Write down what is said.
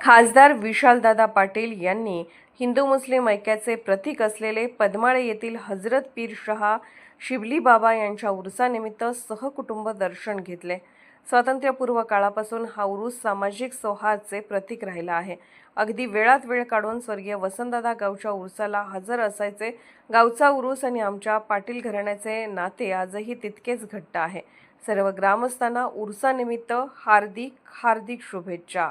खासदार विशालदादा पाटील यांनी हिंदू मुस्लिम ऐक्याचे प्रतीक असलेले पद्माळे येथील हजरत पीर शहा शिबली बाबा यांच्या उरुसानिमित्त सहकुटुंब दर्शन घेतले. स्वातंत्र्यपूर्व काळापासून हा उरूस सामाजिक सौहार्दचे प्रतीक राहिला आहे. अगदी वेळात वेळ काढून स्वर्गीय वसंतदादा गावच्या उरुसाला हजर असायचे. गावचा उरूस आणि आमच्या पाटील घराण्याचे नाते आजही तितकेच घट्ट आहे. सर्व ग्रामस्थांना उरुसानिमित्त हार्दिक हार्दिक शुभेच्छा.